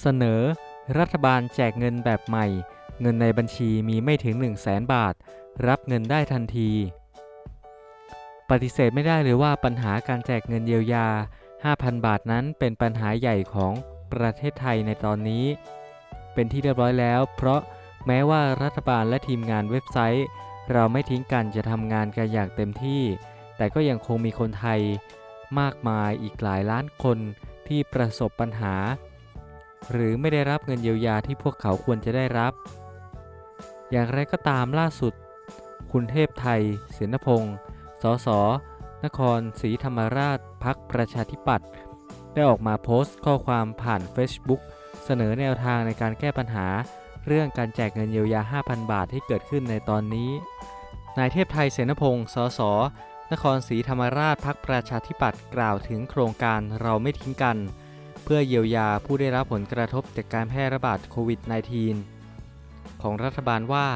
เสนอ รัฐบาลแจกเงินแบบใหม่ เงินในบัญชีมีไม่ถึง 1 0 0 0 0แสนบาท รับเงินได้ทันที ปฏิเสธไม่ได้เลยว่าปัญหาการแจกเงินเยียวยา 5,000 บาทนั้นเป็นปัญหาใหญ่ของประเทศไทยในตอนนี้ เป็นที่เรียบร้อยแล้ว เพราะแม้ว่ารัฐบาลและทีมงานเว็บไซต์ เราไม่ทิ้งกันจะทำงานกันอย่างเต็มที่ แต่ก็ยังคงมีคนไทยมากมายอีกหลายล้านคนที่ประสบปัญหา หรือไม่ได้รับเงินเยียวยาที่พวกเขาควรจะได้รับ อย่างไรก็ตามล่าสุด คุณเทพไทยเสนพงศ์สส นครศรีธรรมราชพักประชาธิปัตย์ได้ออกมาโพสต์ข้อความผ่าน Facebook เสนอแนวทางในการแก้ปัญหา เรื่องการแจกเงินเยียวยา 5,000 บาทที่เกิดขึ้นในตอนนี้ นายเทพไทยเสนพงศ์สส นครศรีธรรมราชพักประชาธิปัตย์กล่าวถึงโครงการเราไม่ทิ้งกัน เพื่อเยียวยาผู้ได้รับผลกระทบจากการแพร่ระบาดโควิด -19 ของรัฐบาลว่า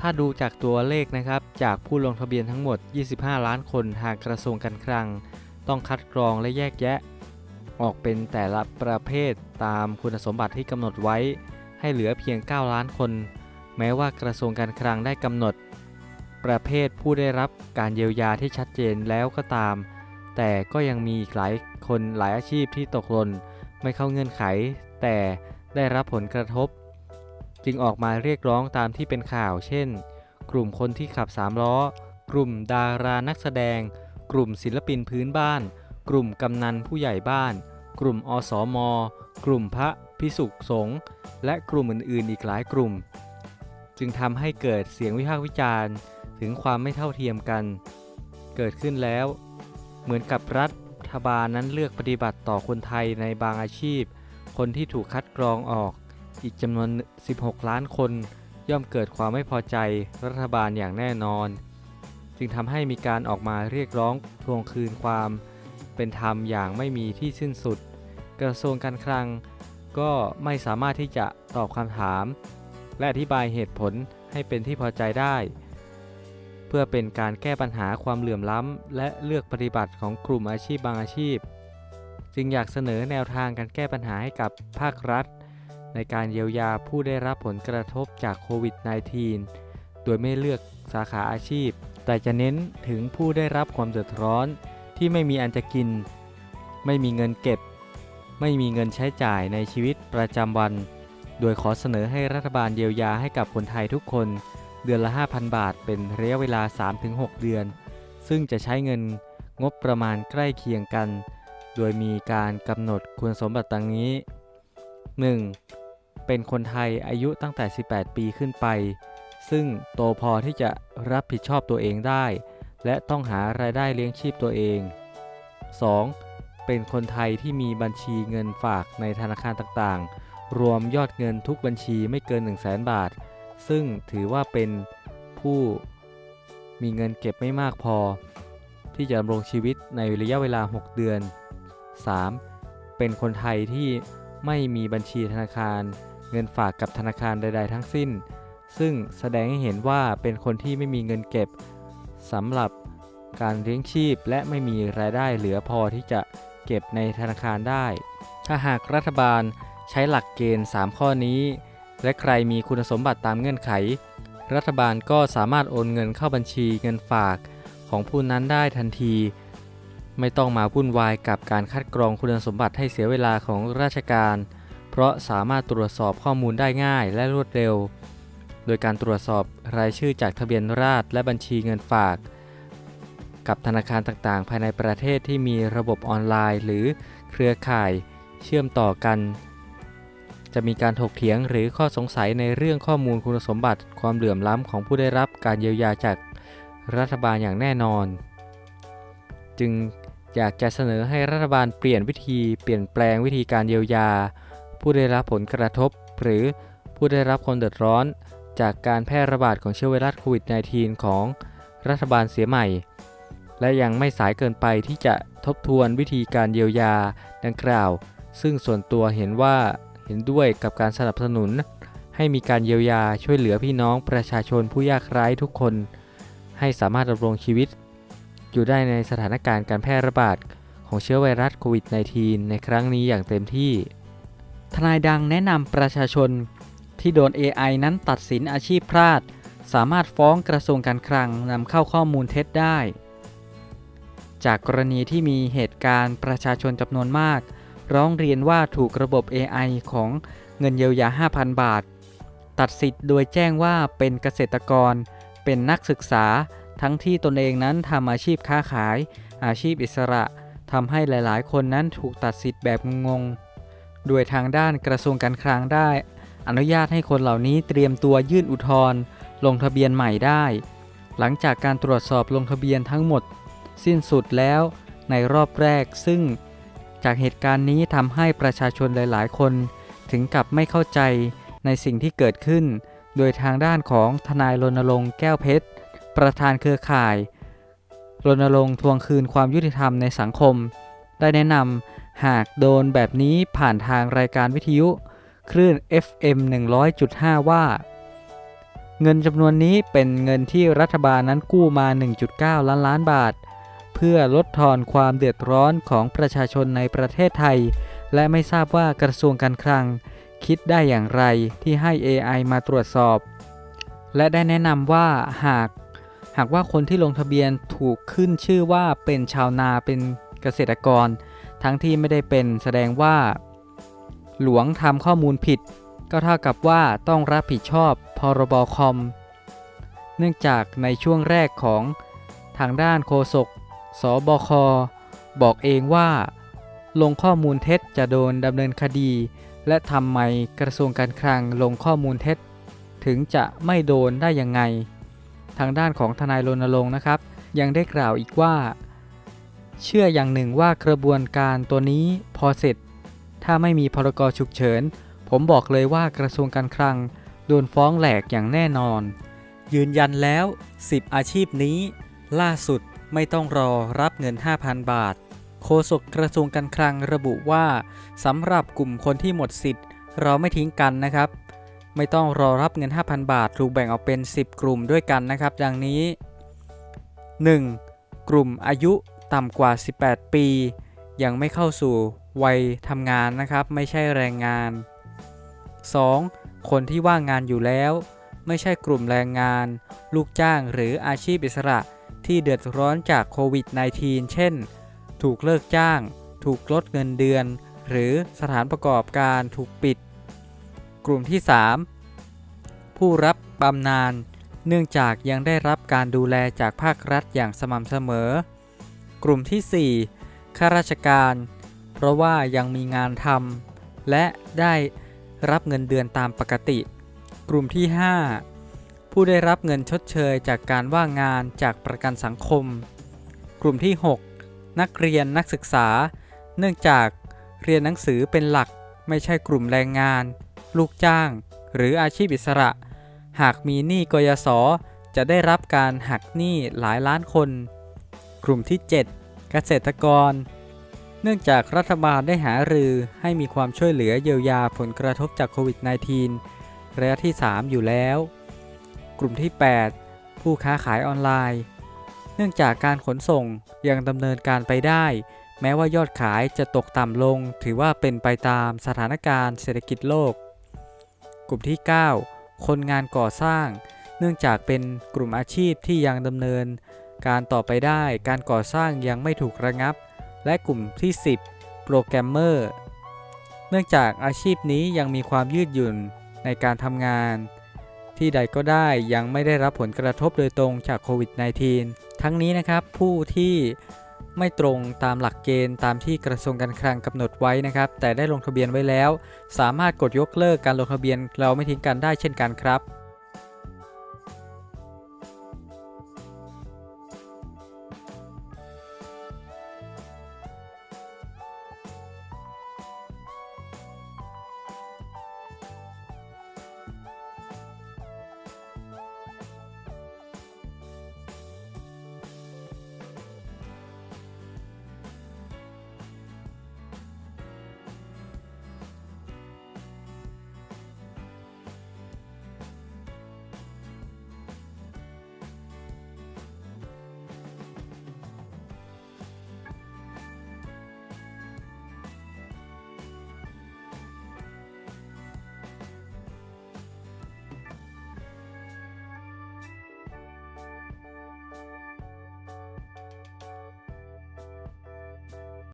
ถ้าดูจากตัวเลขนะครับ จากผู้ลงทะเบียนทั้งหมด 25 ล้านคนทางกระทรวงการคลัง ต้องคัดกรองและแยกแยะ ออกเป็นแต่ละประเภทตามคุณสมบัติที่กำหนดไว้ ให้เหลือเพียง 9 ล้านคน แม้ว่ากระทรวงการคลังได้กำหนด ประเภทผู้ได้รับการเยียวยาที่ชัดเจนแล้วก็ตาม แต่ก็ยังมีอีกหลายคนหลายอาชีพที่ตกหล่นไม่เข้าเงื่อนไข แต่ได้รับผลกระทบ จึงออกมาเรียกร้องตามที่เป็นข่าว เช่น กลุ่มคนที่ขับสามล้อ กลุ่มดารานักแสดง กลุ่มศิลปินพื้นบ้าน กลุ่มกำนันผู้ใหญ่บ้าน กลุ่มอสมกลุ่มพระพิสุสงฆ์และกลุ่มอื่นๆ อีกหลายกลุ่ม จึงทำให้เกิดเสียงวิพากษ์วิจารณ์ ถึงความไม่เท่าเทียมกัน เกิดขึ้นแล้ว เหมือนกับรัฐบาลนั้นเลือกปฏิบัติต่อคนไทยในบางอาชีพ คนที่ถูกคัดกรองออก อีกจำนวน 16 ล้านคน ย่อมเกิดความไม่พอใจรัฐบาลอย่างแน่นอน จึงทำให้มีการออกมาเรียกร้องทวงคืนความเป็นธรรมอย่างไม่มีที่สิ้นสุด กระทรวงการคลังก็ไม่สามารถที่จะตอบคำถาม และอธิบายเหตุผลให้เป็นที่พอใจได้ เพื่อเป็นการแก้ปัญหาความเหลื่อมล้ำ และเลือกปฏิบัติของกลุ่มอาชีพบางอาชีพ จึงอยากเสนอแนวทางการแก้ปัญหาให้กับภาครัฐ ในการเยียวยาผู้ได้รับผลกระทบจากโควิด -19 โดยไม่เลือกสาขาอาชีพ แต่จะเน้นถึงผู้ได้รับความเดือดร้อนที่ไม่มีอันจะกิน ไม่มีเงินเก็บ ไม่มีเงินใช้จ่ายในชีวิตประจำวัน โดยขอเสนอให้รัฐบาลเยียวยาให้กับคนไทยทุกคน เดือนละ 5,000 บาท เป็นระยะเวลา 3-6 เดือน ซึ่งจะใช้เงินงบประมาณใกล้เคียงกัน โดยมีการกำหนดคุณสมบัติดังนี้ 1. เป็นคนไทยอายุตั้งแต่ 18 ปีขึ้นไป ซึ่งโตพอที่จะรับผิดชอบตัวเองได้ และต้องหารายได้เลี้ยงชีพตัวเอง 2. เป็นคนไทยที่มีบัญชีเงินฝากในธนาคารต่างๆ รวมยอดเงินทุกบัญชีไม่เกิน 1 0 0 0 0 0 บาท ซึ่งถือว่าเป็นผู้มีเงินเก็บไม่มากพอ ที่จะดำรงชีวิตในระยะเวลา 6 เดือน 3. เป็นคนไทยที่ไม่มีบัญชีธนาคาร เงินฝากกับธนาคารใด ๆ ทั้งสิ้น ซึ่งแสดงให้เห็นว่าเป็นคนที่ไม่มีเงินเก็บสำหรับการเลี้ยงชีพและไม่มีรายได้เหลือพอที่จะเก็บในธนาคารได้ ถ้าหากรัฐบาลใช้หลักเกณฑ์ 3 ข้อนี้ และใครมีคุณสมบัติตามเงื่อนไข รัฐบาลก็สามารถโอนเงินเข้าบัญชีเงินฝากของผู้นั้นได้ทันที ไม่ต้องมาวุ่นวายกับการคัดกรองคุณสมบัติให้เสียเวลาของราชการ เพราะสามารถตรวจสอบข้อมูลได้ง่ายและรวดเร็ว โดยการตรวจสอบรายชื่อจากทะเบียนราษฎรและบัญชีเงินฝาก กับธนาคารต่างๆ ภายในประเทศที่มีระบบออนไลน์ หรือเครือข่ายเชื่อมต่อกัน จะมีการถกเถียงหรือข้อสงสัยในเรื่องข้อมูลคุณสมบัติ ความเหลื่อมล้ำของผู้ได้รับการเยียวยาจากรัฐบาลอย่างแน่นอน จึงอยากจะเสนอให้รัฐบาลเปลี่ยนวิธีเปลี่ยนแปลงวิธีการเยียวยา ผู้ได้รับผลกระทบ หรือผู้ได้รับความเดือดร้อน จากการแพร่ระบาดของเชื้อไวรัสโควิด -19 ของรัฐบาลเสียใหม่ และยังไม่สายเกินไปที่จะทบทวนวิธีการเยียวยาดังกล่าว ซึ่งส่วนตัวเห็นว่า เห็นด้วยกับการสนับสนุน ให้มีการเยียวยาช่วยเหลือพี่น้องประชาชนผู้ยากไร้ทุกคน ให้สามารถดำรงชีวิต อยู่ได้ในสถานการณ์การแพร่ระบาดของเชื้อไวรัสโควิด -19 ในครั้งนี้อย่างเต็มที่ ทนายดังแนะนำประชาชนที่โดน AI นั้นตัดสินอาชีพพลาด สามารถฟ้องกระทรวงการคลังนำเข้าข้อมูลเท็จได้ จากกรณีที่มีเหตุการณ์ประชาชนจำนวนมาก ร้องเรียนว่าถูกระบบ AI ของเงินเยียวยา 5,000 บาท ตัดสิทธิ์โดยแจ้งว่าเป็นเกษตรกร เป็นนักศึกษา ทั้งที่ตนเองนั้นทำอาชีพค้าขาย อาชีพอิสระทำให้หลาย ๆ คนนั้นถูกตัดสิทธิ์แบบงงๆ โดยทางด้านกระทรวงการคลังได้ อนุญาตให้คนเหล่านี้เตรียมตัวยื่นอุทธรณ์ลงทะเบียนใหม่ได้ หลังจากการตรวจสอบลงทะเบียนทั้งหมด สิ้นสุดแล้วในรอบแรกซึ่ง จากเหตุการณ์นี้ทำให้ประชาชนหลายๆ คน ถึงกับไม่เข้าใจในสิ่งที่เกิดขึ้น โดยทางด้านของทนายรณรงค์แก้วเพชร ประธานเครือข่ายรณรงค์ทวงคืนความยุติธรรมในสังคม ได้แนะนำหากโดนแบบนี้ผ่านทางรายการวิทยุ คลื่น FM 100.5 ว่า เงินจำนวนนี้เป็นเงินที่รัฐบาลนั้นกู้มา 1.9 ล้านล้านบาท เพื่อลดทอนความเดือดร้อนของประชาชนในประเทศไทย และไม่ทราบว่ากระทรวงการคลัง คิดได้อย่างไรที่ให้ AI มาตรวจสอบ และได้แนะนำว่าหาก หากว่าคนที่ลงทะเบียนถูกขึ้นชื่อว่าเป็นชาวนาเป็นเกษตรกร ทั้งที่ไม่ได้เป็นแสดงว่า หลวงทำข้อมูลผิด ก็เท่ากับว่าต้องรับผิดชอบพรบคอม เนื่องจากในช่วงแรกของทางด้านโฆษก สบค บอกเองว่า ลงข้อมูลเท็จจะโดนดำเนินคดี และทำไมกระทรวงการคลังลงข้อมูลเท็จ ถึงจะไม่โดนได้ยังไง ทางด้านของทนายรณรงค์นะครับ ยังได้กล่าวอีกว่า เชื่ออย่างหนึ่งว่ากระบวนการตัวนี้พอเสร็จ ถ้าไม่มีพรกฉุกเฉิน ผมบอกเลยว่ากระทรวงการคลัง โดนฟ้องแหลกอย่างแน่นอน ยืนยันแล้ว 10 อาชีพนี้ ล่าสุด ไม่ต้องรอรับเงิน 5,000 บาท โฆษกกระทรวงการคลังระบุว่าสำหรับกลุ่มคนที่หมดสิทธิ์ เราไม่ทิ้งกันนะครับ ไม่ต้องรอรับเงิน 5,000 บาท ถูกแบ่งออกเป็น 10 กลุ่มด้วยกันนะครับ ดังนี้ 1. กลุ่มอายุต่ำกว่า 18 ปี ยังไม่เข้าสู่วัยทำงานนะครับ ไม่ใช่แรงงาน 2. คนที่ว่างงานอยู่แล้ว ไม่ใช่กลุ่มแรงงาน ลูกจ้างหรืออาชีพอิสระ ที่เดือดร้อนจากโควิด -19 เช่น ถูกเลิกจ้าง ถูกลดเงินเดือน หรือสถานประกอบการถูกปิด กลุ่มที่ 3 ผู้รับบำนาญ เนื่องจากยังได้รับการดูแลจากภาครัฐอย่างสม่ำเสมอ กลุ่มที่ 4 ข้าราชการ เพราะว่ายังมีงานทำและได้รับเงินเดือนตามปกติ กลุ่มที่ 5 ผู้ได้รับเงินชดเชยจากการว่างงานจากประกันสังคม กลุ่มที่ 6 นักเรียนนักศึกษา เนื่องจากเรียนหนังสือเป็นหลักไม่ใช่กลุ่มแรงงาน ลูกจ้าง หรืออาชีพอิสระ หากมีหนี้กยศจะได้รับการหักหนี้หลายล้านคน กลุ่มที่ 7 เกษตรกร เนื่องจากรัฐบาลได้หารือให้มีความช่วยเหลือเยียวยาผลกระทบจากโควิด -19 ระยะที่ 3 อยู่แล้ว กลุ่มที่ 8 ผู้ค้าขายออนไลน์ เนื่องจากการขนส่งยังดำเนินการไปได้ แม้ว่ายอดขายจะตกต่ำลง ถือว่าเป็นไปตามสถานการณ์เศรษฐกิจโลก กลุ่มที่ 9 คนงานก่อสร้าง เนื่องจากเป็นกลุ่มอาชีพที่ยังดำเนิน การต่อไปได้การก่อสร้างยังไม่ถูกระงับ และกลุ่มที่ 10 โปรแกรมเมอร์ เนื่องจากอาชีพนี้ยังมีความยืดหยุ่นในการทำงาน ที่ใดก็ได้ยังไม่ได้รับผลกระทบโดยตรงจากโควิด -19 ทั้งนี้นะครับผู้ที่ไม่ตรงตามหลักเกณฑ์ตามที่กระทรวงการคลังกำหนดไว้นะครับ แต่ได้ลงทะเบียนไว้แล้ว สามารถกดยกเลิกการลงทะเบียนเราไม่ทิ้งกันได้เช่นกันครับ